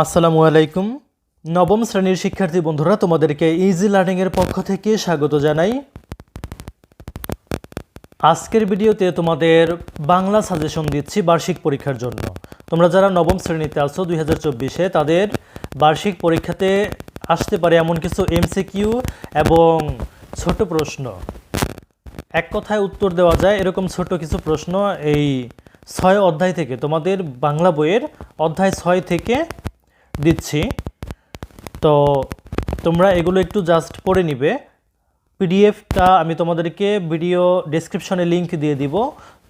আসসালামু আলাইকুম। নবম শ্রেণির শিক্ষার্থী বন্ধুরা, তোমাদেরকে ইজি লার্নিংয়ের পক্ষ থেকে স্বাগত জানাই। আজকের ভিডিওতে তোমাদের বাংলা সাজেশন দিচ্ছি বার্ষিক পরীক্ষার জন্য। তোমরা যারা নবম শ্রেণীতে আছো দুই হাজার চব্বিশে, তাদের বার্ষিক পরীক্ষাতে আসতে পারে এমন কিছু এমসিকিউ এবং ছোট প্রশ্ন। এক কথায় উত্তর দেওয়া যায়, এরকম ছোট কিছু প্রশ্ন এই ছয় অধ্যায় থেকে, তোমাদের বাংলা বইয়ের অধ্যায় ছয় থেকে দিচ্ছি। তো তোমরা এগুলো একটু জাস্ট পড়ে নিবে। পিডিএফটা আমি তোমাদেরকে ভিডিও ডেসক্রিপশনে লিংক দিয়ে দিব।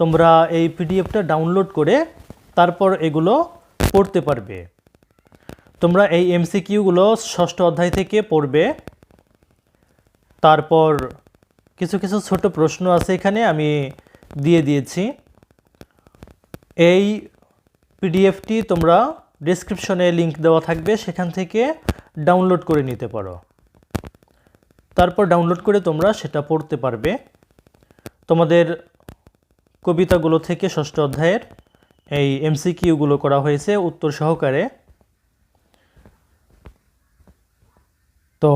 তোমরা এই পিডিএফটা ডাউনলোড করে তারপর এগুলো পড়তে পারবে। তোমরা এই এমসিকিউগুলো ষষ্ঠ অধ্যায় থেকে পড়বে। তারপর কিছু কিছু ছোট প্রশ্ন আছে এখানে আমি দিয়ে দিয়েছি। এই পিডিএফটি তোমরা ডেসক্রিপশনে লিংক দেওয়া থাকবে, সেখান থেকে ডাউনলোড করে নিতে পারো। তারপর ডাউনলোড করে তোমরা সেটা পড়তে পারবে। তোমাদের কবিতাগুলো থেকে ষষ্ঠ অধ্যায়ের এই এমসিকিউগুলো করা হয়েছে উত্তর সহকারে। তো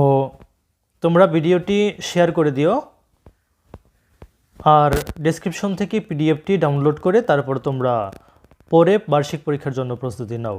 তোমরা ভিডিওটি শেয়ার করে দিও আর ডেসক্রিপশন থেকে পিডিএফটি ডাউনলোড করে তারপর তোমরা পরে বার্ষিক পরীক্ষার জন্য প্রস্তুতি নাও।